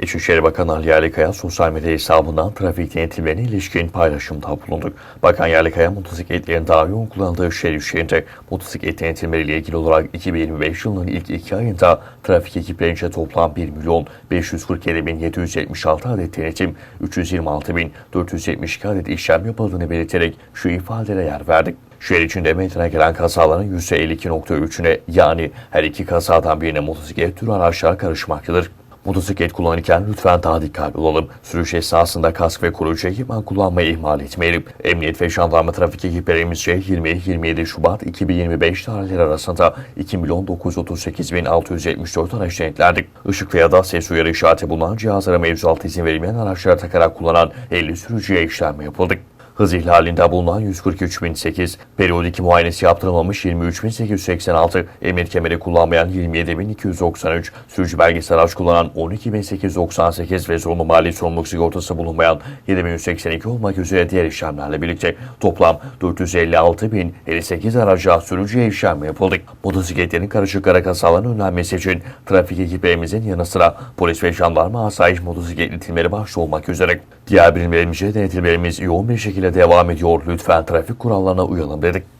İçişleri Bakanı Ali Yerlikaya sosyal medya hesabından trafik denetimlerine ilişkin paylaşımda bulundu. Bakan Yerlikaya motosikletlerin daha yoğun kullanıldığı şehir içlerinde motosiklet denetimleriyle ilgili olarak 2025 yılının ilk iki ayında trafik ekiplerince toplam 1 milyon 547 bin 776 adet denetim, 326 bin 472 adet işlem yapıldığını belirterek şu ifadelere yer verdik. Şehir içinde meydana gelen kazaların %52.3'üne yani her iki kazadan birine motosiklet türü araçlar karışmaktadır. Motosiklet kullanırken lütfen daha dikkatli olalım. Sürüş esnasında kask ve koruyucu ekipman kullanmayı ihmal etmeyelim. Emniyet ve jandarma trafik ekiplerimizce 20-27 Şubat 2025 tarihleri arasında 2 milyon 938 bin 674 araç denetlendik. Işık veya da ses uyarı işareti bulunan cihazlara mevzuat izin verilmeyen araçlara takarak kullanan 50 sürücüye işlem yapıldık. Hız ihlalinde bulunan 143.008, periyodik muayenesi yaptırılmamış 23.886, emniyet kemeri kullanmayan 27.293, sürücü belgesi araç kullanan 12.898 ve zorunlu mali sorumluluk sigortası bulunmayan 7.182 olmak üzere diğer işlemlerle birlikte toplam 456.058 araca sürücüye işlem yapıldı. Motosikletlerin karışık kara kazaların önlenmesi için trafik ekiplerimizin yanı sıra polis ve jandarma asayiş motosiklet denetimleri başta olmak üzere diğer birimlerimizce denetimlerimiz yoğun bir şekilde devam ediyor. Lütfen trafik kurallarına uyalım dedik.